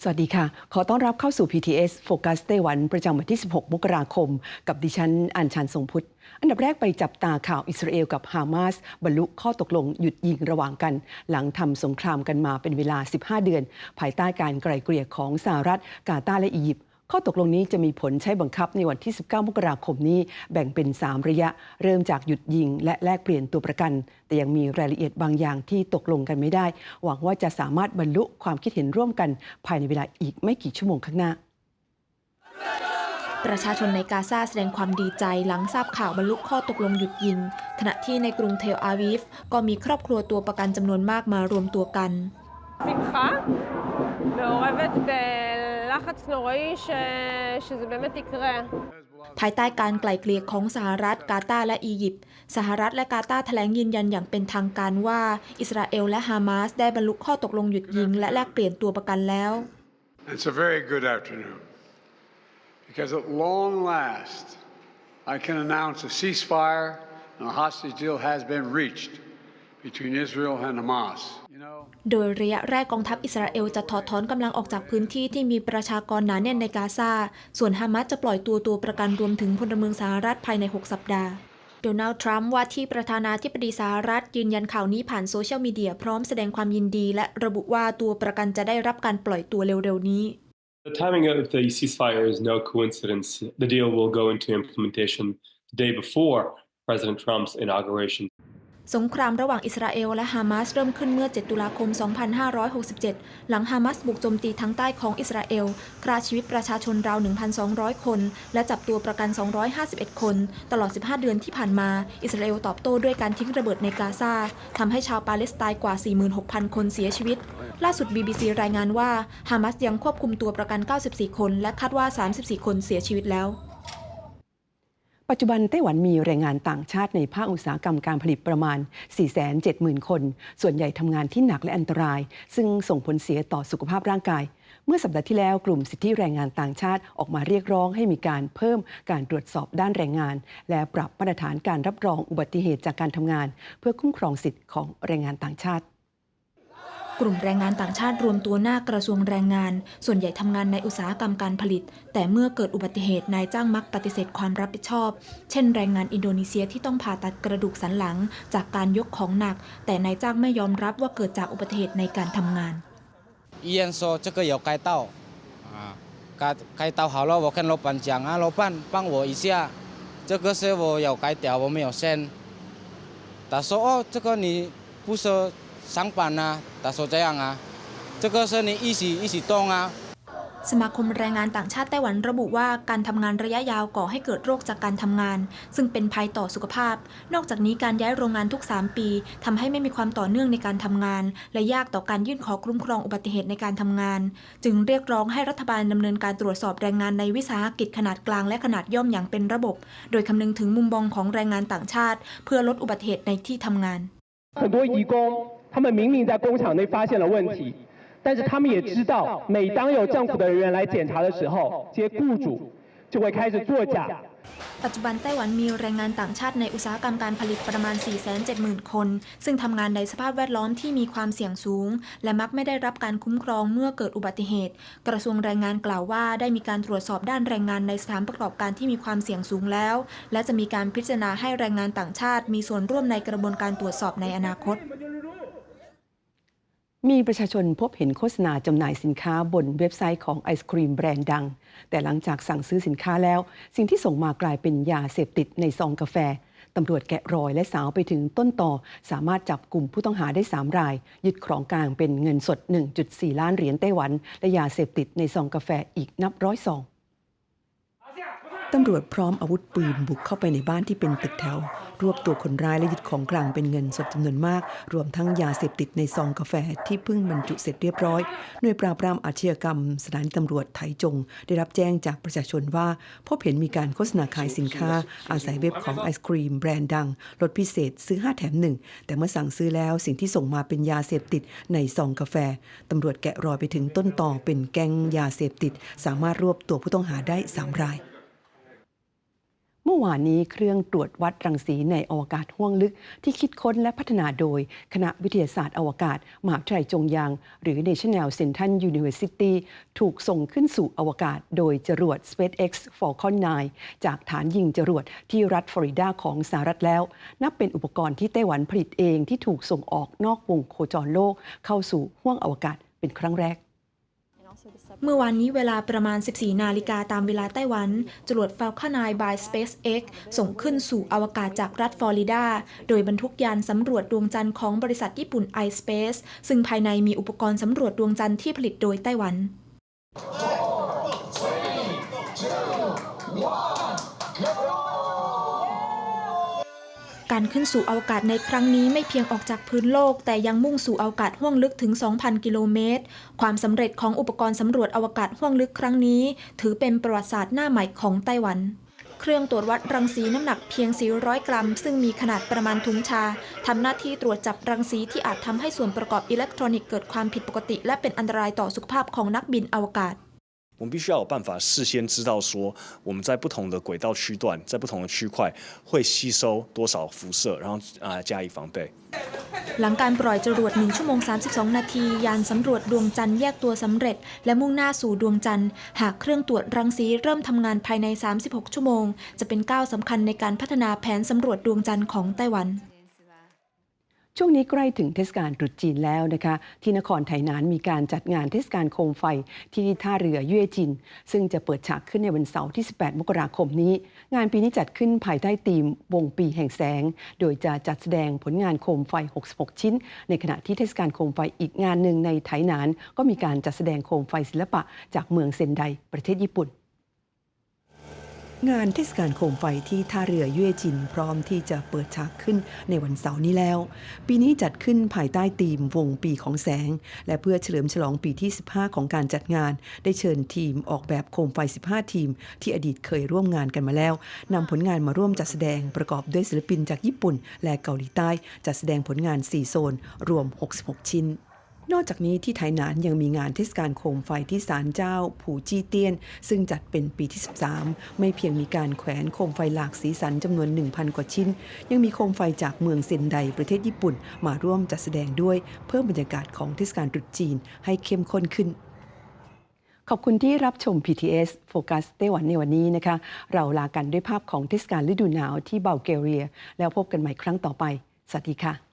สวัสดีค่ะ ขอต้อนรับเข้าสู่ PTS Focus ไต้หวันประจำวันที่ 16 มกราคม กับดิฉันอัญชันทรงพุทธ อันดับแรกไปจับตาข่าวอิสราเอลกับฮามาสบรรลุข้อตกลงหยุดยิงระหว่างกัน หลังทำสงครามกันมาเป็นเวลา 15 เดือน ภายใต้การไกล่เกลี่ยของสหรัฐกาตาร์และอียิปต์ ข้อตกลงนี้จะมีผลใช้บังคับในวันที่ 19 มกราคมนี้ แบ่งเป็น 3 ระยะ เริ่มจากหยุดยิง และแลกเปลี่ยนตัวประกัน แต่ยังมีรายละเอียดบางอย่างที่ตกลงกันไม่ได้ หวังว่าจะสามารถบรรลุความคิดเห็นร่วมกัน ภายในเวลาอีกไม่กี่ชั่วโมงข้างหน้า ประชาชนในกาซาแสดงความดีใจหลังทราบข่าวบรรลุข้อตกลงหยุดยิง ขณะที่ในกรุงเทลอาวีฟก็มีครอบครัวตัวประกันจำนวนมากมารวมตัวกัน שמחה, מעורבת בלחץ נוראי ש... שזה באמת יקרה. ภายใต้การไกล่เกลี่ยของสหรัฐ กาตาร์และอียิปต์สหรัฐและกาตาร์แถลงยืนยันอย่างเป็นทางการว่า อิสราเอลและฮามาสได้บรรลุข้อตกลงหยุดยิง และแลกเปลี่ยนตัวประกันแล้ว It's a very good afternoon because at long last I can announce a ceasefire and a hostage deal has been reached between Israel and Hamas. โดยระยะแรกกองทัพอิสราเอลจะถอดถอนกำลังออกจากพื้นที่ที่มีประชากรหนาแน่นในกาซา ส่วนฮามาสจะปล่อยตัวตัวประกันรวมถึงพลเมืองสหรัฐภายใน 6 สัปดาห์โดนัลด์ทรัมป์ว่าที่ประธานาธิบดีสหรัฐยืนยันข่าวนี้ผ่านโซเชียลมีเดียพร้อมแสดงความยินดี และระบุว่าตัวประกันจะได้รับการปล่อยตัวเร็วๆนี้ The timing of the ceasefire is no coincidence. The deal will go into implementation the day before President Trump's inauguration. สงครามระหว่างอิสราเอลและฮามาสเริ่มขึ้นเมื่อ 7 ตุลาคม 2567 หลังฮามาสบุกโจมตีทางใต้ของอิสราเอลฆ่าชีวิตประชาชนราว 1,200 คน และจับตัวประกัน 251 คน ตลอด 15 เดือนที่ผ่านมา อิสราเอลตอบโต้ด้วยการทิ้งระเบิดในกาซาทำให้ชาวปาเลสไตน์กว่า 46,000 คนเสียชีวิต ล่าสุด BBC รายงานว่าฮามาสยังควบคุมตัวประกัน 94 คน และคาดว่า 34 คนเสียชีวิตแล้ว ปัจจุบันไต้หวันมีแรงงานต่างชาติในภาคอุตสาหกรรมการผลิตประมาณ 470,000 คน ส่วนใหญ่ทำงานที่หนักและอันตราย ซึ่งส่งผลเสียต่อสุขภาพร่างกาย เมื่อสัปดาห์ที่แล้วกลุ่มสิทธิแรงงานต่างชาติออกมาเรียกร้องให้มีการเพิ่มการตรวจสอบด้านแรงงาน และปรับมาตรฐานการรับรองอุบัติเหตุจากการทำงาน เพื่อคุ้มครองสิทธิของแรงงานต่างชาติ กลุ่มแรงงานต่างชาติรวมตัวหน้ากระทรวงแรงงาน ส่วนใหญ่ทำงานในอุตสาหกรรมการผลิต แต่เมื่อเกิดอุบัติเหตุนายจ้างมักปฏิเสธความรับผิดชอบ เช่นแรงงานอินโดนีเซียที่ต้องผ่าตัดกระดูกสันหลัง จากการยกของหนัก แต่นายจ้างไม่ยอมรับว่าเกิดจากอุบัติเหตุในการทำงาน 医院说这个有开刀，啊，开开刀好了，我跟老板讲啊，老板帮我一下，这个是我有改掉，我没有线。他说哦，这个你不是 上班啊？他说这样啊，这个是你一起一起动啊。 สมาคมแรงงานต่างชาติไต้หวันระบุว่าการทำงานระยะยาวก่อให้เกิดโรคจากการทำงาน ซึ่งเป็นภัยต่อสุขภาพ นอกจากนี้การย้ายโรงงานทุก 3 ปีทำให้ไม่มีความต่อเนื่องในการทำงาน และยากต่อการยื่นขอคุ้มครองอุบัติเหตุในการทำงาน จึงเรียกร้องให้รัฐบาลดำเนินการตรวจสอบแรงงานในวิสาหกิจขนาดกลางและขนาดย่อมอย่างเป็นระบบ โดยคำนึงถึงมุมมองของแรงงานต่างชาติ เพื่อลดอุบัติเหตุในที่ทำงาน 很多移工， 他们明明在工厂内发现了问题，但是他们也知道，每当有政府的人员来检查的时候，这些雇主就会开始作假， ปัจจุบันไต้หวันมีแรงงานต่างชาติในอุตสาหกรรมการผลิตประมาณ 470,000 คน ซึ่งทำงานในสภาพแวดล้อมที่มีความเสี่ยงสูง และมักไม่ได้รับการคุ้มครองเมื่อเกิดอุบัติเหตุ กระทรวงแรงงานกล่าวว่าได้มีการตรวจสอบด้านแรงงานในสถานประกอบการที่มีความเสี่ยงสูงแล้ว และจะมีการพิจารณาให้แรงงานต่างชาติ มีส่วนร่วมในกระบวนการตรวจสอบในอนาคต มีประชาชนพบเห็นโฆษณาจำหน่ายสินค้าบนเว็บไซต์ของไอศครีมแบรนด์ดัง แต่หลังจากสั่งซื้อสินค้าแล้ว สิ่งที่ส่งมากลายเป็นยาเสพติดในซองกาแฟ ตำรวจแกะรอยและสาวไปถึงต้นต่อ สามารถจับกลุ่มผู้ต้องหาได้ 3 ราย ยึดของกลางเป็นเงินสด 1.4 ล้านเหรียญไต้หวัน และยาเสพติดในซองกาแฟอีกนับร้อยซอง ตำรวจพร้อมอาวุธปืนบุกเข้าไปในบ้านที่เป็นตึกแถว รวบตัวคนร้ายและยึดของกลางเป็นเงินสดจำนวนมาก รวมทั้งยาเสพติดในซองกาแฟที่เพิ่งบรรจุเสร็จเรียบร้อย หน่วยปราบปรามอาชญากรรม สถานีตำรวจไถจง ได้รับแจ้งจากประชาชนว่า พบเห็นมีการโฆษณาขายสินค้า อาศัยเว็บของไอศครีมแบรนด์ดังลดพิเศษซื้อ 5 แถม1แต่เมื่อสั่งซื้อแล้วสิ่งที่ส่งมาเป็นยาเสพติดในซองกาแฟตำรวจแกะรอยไปถึงต้นต่อเป็นแก๊งยาเสพติด สามารถรวบตัวผู้ต้องหาได้สามราย เมื่อวานนี้เครื่องตรวจวัดรังสีในอวกาศห้วงลึก ที่คิดค้นและพัฒนาโดย คณะวิทยาศาสตร์อวกาศมหาวิทยาลัยจงยาง หรือ National Central University ถูกส่งขึ้นสู่อวกาศโดยจรวด SpaceX Falcon 9 จากฐานยิงจรวดที่รัฐฟลอริดาของสหรัฐแล้ว นับเป็นอุปกรณ์ที่ไต้หวันผลิตเองที่ถูกส่งออกนอกวงโคจรโลก เข้าสู่ห้วงอวกาศเป็นครั้งแรก เมื่อวานนี้เวลาประมาณ 14 นาฬิกาตามเวลาไต้หวัน จรวด Falcon 9 by SpaceX ส่งขึ้นสู่อวกาศจากรัฐฟลอริดา โดยบรรทุกยานสำรวจดวงจันทร์ของบริษัทญี่ปุ่น iSpace ซึ่งภายในมีอุปกรณ์สำรวจดวงจันทร์ที่ผลิตโดยไต้หวัน การขึ้นสู่อวกาศในครั้งนี้ไม่เพียงออกจากพื้นโลก แต่ยังมุ่งสู่อวกาศห้วงลึกถึง 2,000 กิโลเมตร ความสำเร็จของอุปกรณ์สำรวจอวกาศห้วงลึกครั้งนี้ ถือเป็นประวัติศาสตร์หน้าใหม่ของไต้หวันเครื่องตรวจวัดรังสีน้ำหนักเพียง 400 กรัม ซึ่งมีขนาดประมาณถุงชา ทำหน้าที่ตรวจจับรังสีที่อาจทำให้ส่วนประกอบอิเล็กทรอนิกส์เกิดความผิดปกติ และเป็นอันตรายต่อสุขภาพของนักบินอวกาศ 我们必须要有办法事先知道说我们在不同的轨道区段，在不同的区块会吸收多少辐射，然后啊加以防备。 หลังการปล่อยจรวด 1 ชั่วโมง 32 นาที ยานสำรวจดวงจันทร์แยกตัวสำเร็จ และมุ่งหน้าสู่ดวงจันทร์ หากเครื่องตรวจรังสีเริ่มทำงานภายใน 36 ชั่วโมง จะเป็นก้าวสำคัญในการพัฒนาแผนสำรวจดวงจันทร์ของไต้หวัน ช่วงนี้ใกล้ถึงเทศกาลตรุษจีนแล้วนะคะ ที่นครไถหนานมีการจัดงานเทศกาลโคมไฟที่ท่าเรือเย่จิน ซึ่งจะเปิดฉากขึ้นในวันเสาร์ที่ 18 มกราคมนี้ งานปีนี้จัดขึ้นภายใต้ธีมวงปีแห่งแสง โดยจะจัดแสดงผลงานโคมไฟ 66 ชิ้น ในขณะที่เทศกาลโคมไฟอีกงานหนึ่งในไถหนาน ก็มีการจัดแสดงโคมไฟศิลปะจากเมืองเซนไดประเทศญี่ปุ่น งานเทศกาลโคมไฟที่ท่าเรือเย่จินพร้อมที่จะเปิดฉากขึ้นในวันเสาร์นี้แล้ว ปีนี้จัดขึ้นภายใต้ธีมวงปีของแสง และเพื่อเฉลิมฉลองปีที่ 15 ของการจัดงาน ได้เชิญทีมออกแบบโคมไฟ 15 ทีม ที่อดีตเคยร่วมงานกันมาแล้วนำผลงานมาร่วมจัดแสดงประกอบด้วยศิลปินจากญี่ปุ่น และเกาหลีใต้จัดแสดงผลงาน 4 โซน รวม 66 ชิ้น นอกจากนี้ที่ไทยหนานยังมีงานเทศกาลโคมไฟที่ศาลเจ้า ผู่จี้เตี้ยน ซึ่งจัดเป็นปีที่ 13 ไม่เพียงมีการแขวนโคมไฟหลากสีสันจำนวน 1,000 กว่าชิ้น ยังมีโคมไฟจากเมืองเซนไดประเทศญี่ปุ่น มาร่วมจัดแสดงด้วยเพิ่มบรรยากาศของเทศกาลตรุษจีนให้เข้มข้นขึ้นขอบคุณที่รับชม PTS โฟกัสไต้หวันในวันนี้นะคะ เราลากันด้วยภาพของเทศกาลฤดูหนาวที่เบลเกเรีย แล้วพบกันใหม่ครั้งต่อไป สวัสดีค่ะ